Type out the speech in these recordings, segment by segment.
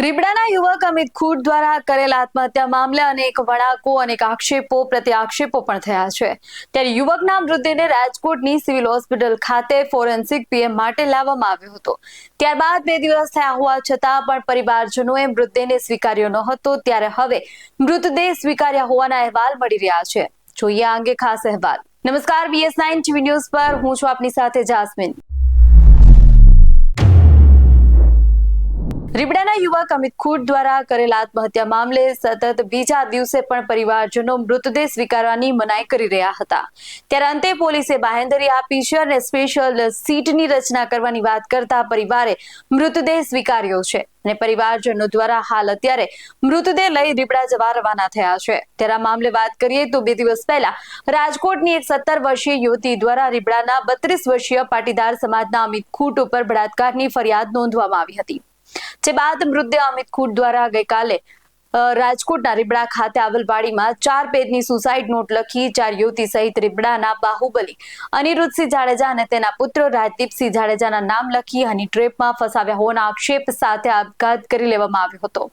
રીબડાના યુવક અમિત ખુટ દ્વારા કરેલ આત્મહત્યા મામલે અનેક વળાકો અનેક આક્ષેપો પ્રત્યે આક્ષેપો પણ થયા છે. ત્યારે યુવકના મૃતદેહને રાજકોટની સિવિલ હોસ્પિટલ ખાતે ફોરેન્સિક પીએમ માટે લાવવામાં આવ્યો હતો. ત્યારબાદ બે દિવસ થયા હોવા છતાં પણ પરિવારજનોએ મૃતદેહને સ્વીકાર્યો ન હતો ત્યારે હવે મૃતદેહ સ્વીકાર્યા હોવાના અહેવાલ મળી રહ્યા છે. જોઈએ આ અંગે ખાસ અહેવાલ. નમસ્કાર બીએસ નાઇન ટીવી ન્યૂઝ પર. હું છું આપની સાથે જાસ્મીન. રીબડાના યુવક અમિત ખૂટ દ્વારા કરેલ આત્મહત્યા મામલે સતત બીજા દિવસે પણ પરિવારજનો મૃતદેહ સ્વીકારવાની મનાઈ કરી રહ્યા હતા. ત્યારે અંતે પોલીસે બાહેંધરી આપી છે અને સ્પેશિયલ સીટની રચના કરવાની વાત કરતા પરિવારે મૃતદેહ સ્વીકાર્યો છે અને પરિવારજનો દ્વારા હાલ અત્યારે મૃતદેહ લઈ રીબડા જવા રવાના થયા છે. ત્યારે આ મામલે વાત કરીએ તો બે દિવસ પહેલા રાજકોટની એક સત્તર વર્ષીય યુવતી દ્વારા રીબડાના બત્રીસ વર્ષીય પાટીદાર સમાજના અમિત ખૂટ ઉપર બળાત્કારની ફરિયાદ નોંધવામાં આવી હતી. જે બાદ મૃતદેહ અમિત ખૂટ દ્વારા ગઈકાલે રાજકોટના રીબડા ખાતે આવેલ વાડીમાં ચાર પેજની સુસાઇડ નોટ લખી ચાર યુવતી સહિત રીબડાના બાહુબલી અનિરુદ્ધસિંહ જાડેજા અને તેના પુત્ર રાજદીપસિંહ જાડેજાના નામ લખી હની ટ્રેપમાં ફસાવ્યા હોવાના આક્ષેપ સાથે આપઘાત કરી લેવામાં આવ્યો હતો.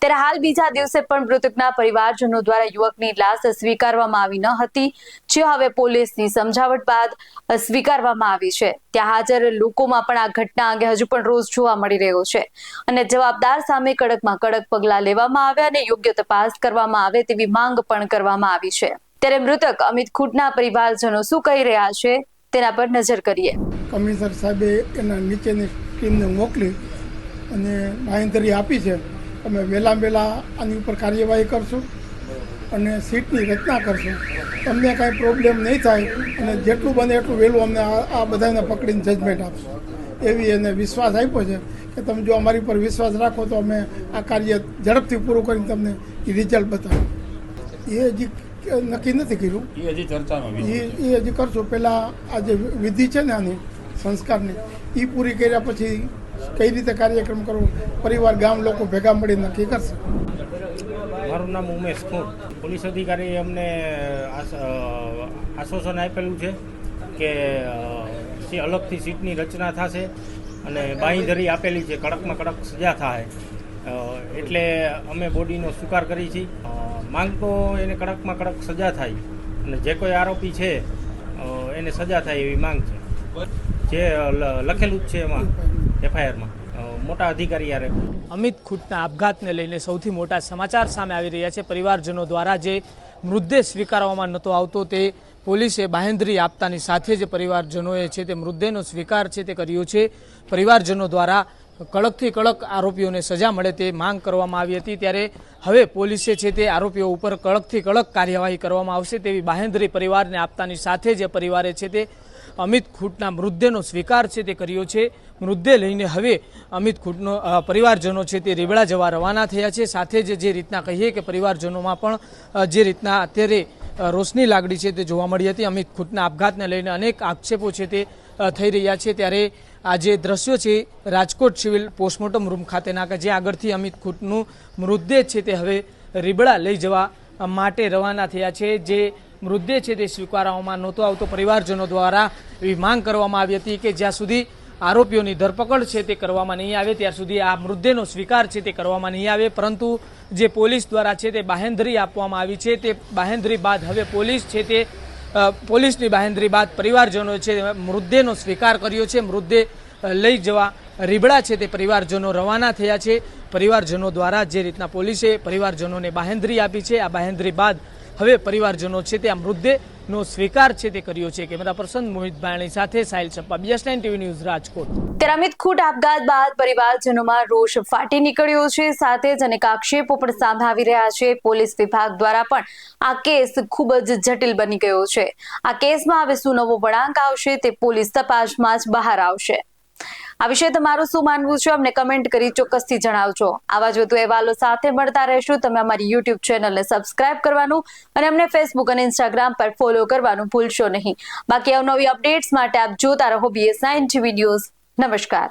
ત્યારે હાલ બીજા દિવસે પણ મૃતકના પરિવારજનો દ્વારા યુવકની લાશ સ્વીકારવામાં આવી ન હતી, જે હવે પોલીસની સમજાવટ બાદ સ્વીકારવામાં આવી છે. ત્યાં હાજર લોકોમાં પણ આ ઘટના અંગે હજુ પણ રોજ જોવા મળી રહ્યો છે અને જવાબદાર સામે કડકમાં કડક પગલાં લેવામાં આવે અને યોગ્ય તપાસ કરવામાં આવે તેવી માંગ પણ કરવામાં આવી છે. ત્યારે મૃતક અમિત ખૂટના પરિવારજનો શું કહી રહ્યા છે તેના પર નજર કરીએ. કમિશનર સાહેબે એના નીચેની ટીમને મોકલી અને બાંહેધરી આપી છે. અમે વહેલા વહેલા આની ઉપર કાર્યવાહી કરશું અને સીટની રચના કરશું. તમને કાંઈ પ્રોબ્લેમ નહીં થાય અને જેટલું બને એટલું વહેલું અમને આ બધાને પકડીને જજમેન્ટ આપશું. એવી એને વિશ્વાસ આપ્યો છે કે તમે જો અમારી પર વિશ્વાસ રાખો તો અમે આ કાર્ય ઝડપથી પૂરું કરીને તમને એ રિઝલ્ટ બતાવો એ હજી નક્કી નથી કર્યું. એ હજી ચર્ચામાં એ હજી કરશું. પહેલાં આ જે વિધિ છે ને આની સંસ્કારની એ પૂરી કર્યા પછી કઈ રીતે કાર્યક્રમ કરવો? પરિવાર, ગામ લોકો ભેગા મળી નક્કી કરશે. મારું નામ ઉમેશ ખૂંટ પોલીસ અધિકારીએ અમને આશ્વાસન આપેલું છે કે અલગથી સીટની રચના થશે અને બાંયધરી આપેલી છે, કડકમાં કડક સજા થાય. એટલે અમે બોડીનો સ્વીકાર કરી છીએ. માંગ તો એને કડકમાં કડક સજા થાય અને જે કોઈ આરોપી છે એને સજા થાય એવી માંગ છે. જે લખેલું જ છે એમાં. એફઆઈઆરમાં. મોટા અધિકારી યારે અમિત ખૂટના આપઘાતને લઈને સૌથી મોટા સમાચાર સામે આવી રહ્યા છે. પરિવારજનો દ્વારા જે મૃતદેહ સ્વીકારવામાં નહોતો આવતો તે પોલીસે બાહેંધરી આપતાની સાથે જે પરિવારજનોએ છે તે મૃતદેહનો સ્વીકાર છે તે કર્યો છે. પરિવારજનો દ્વારા કડકથી કડક આરોપીઓને સજા મળે તે માંગ કરવામાં આવી હતી. ત્યારે હવે પોલીસે છે તે આરોપીઓ ઉપર કડકથી કડક કાર્યવાહી કરવામાં આવશે તેવી બાહેંધરી પરિવારને આપતાની સાથે જે પરિવારે છે તે અમિત ખૂટના મૃતદેહનો સ્વીકાર છે તે કર્યો છે. મૃતદેહ લઈને હવે અમિત ખૂટનો પરિવારજનો છે તે રીબડા જવા રવાના થયા છે. સાથે જ જે રીતના કહીએ કે પરિવારજનોમાં પણ જે રીતના અત્યારે રોષની લાગણી છે તે જોવા મળી હતી. અમિત ખૂટના આપઘાતને લઈને અનેક આક્ષેપો છે તે થઈ રહ્યા છે. ત્યારે આ જે દ્રશ્યો છે, રાજકોટ સિવિલ પોસ્ટમોર્ટમ રૂમ ખાતેના કે જે આગળથી અમિત ખૂટનું મૃતદેહ છે તે હવે રીબડા લઈ જવા માટે રવાના થયા છે. જે મૃતદેહ છે તે સ્વીકારવામાં નહોતો આવતો. પરિવારજનો દ્વારા એવી માંગ કરવામાં આવી હતી કે જ્યાં સુધી આરોપીઓની ધરપકડ છે તે કરવામાં નહીં આવે, ત્યાર સુધી આ મૃતદેહનો સ્વીકાર છે તે કરવામાં નહીં આવે, પરંતુ જે પોલીસ દ્વારા છે તે બાહેંધરી આપવામાં આવી છે, તે બાહેંધરી બાદ હવે પોલીસ છે તે પોલીસની બાહેંધરી બાદ પરિવારજનો છે મૃતદેહનો સ્વીકાર કર્યો છે, મૃતદેહ લઈ જવા રીબડા છે તે પરિવારજનો રવાના થયા છે. પરિવારજનો દ્વારા જે રીતના પોલીસે પરિવારજનોને બાહેંધરી આપી છે, આ બાહેંધરી બાદ હવે પરિવારજનો છે તે આ મૃતદેહનો સ્વીકાર છે તે કર્યો છે. કેમેરા પર્સન મોહિત ભાયણી સાથે Sahil Chhappa. BS nine TV news, Rajkot. તેરામિત ખૂટ આપઘાત બાદ પરિવારજનોમાં રોષ ફાટી નીકળ્યો છે. સાથે જ અનેક આક્ષેપો પણ સામે આવી રહ્યા છે. પોલીસ વિભાગ દ્વારા પણ આ કેસ ખૂબ જ જટિલ બની ગયો છે. આ કેસમાં હવે શું નવો વળાંક આવશે તે પોલીસ તપાસમાં જ બહાર આવશે. આ વિશે તમારું શું માનવું છે? અમને કમેન્ટ કરી ચોક્કસથી જણાવજો. આવા જ વધુ અહેવાલો સાથે મળતા રહેશું. તમે અમારી યુટ્યુબ ચેનલને સબસ્ક્રાઇબ કરવાનું અને અમને ફેસબુક અને ઇન્સ્ટાગ્રામ પર ફોલો કરવાનું ભૂલશો નહીં. બાકી અવનવી અપડેટ્સ માટે આપ જોતા રહો બીએસ નાઇન ટીવી ન્યૂઝ નમસ્કાર.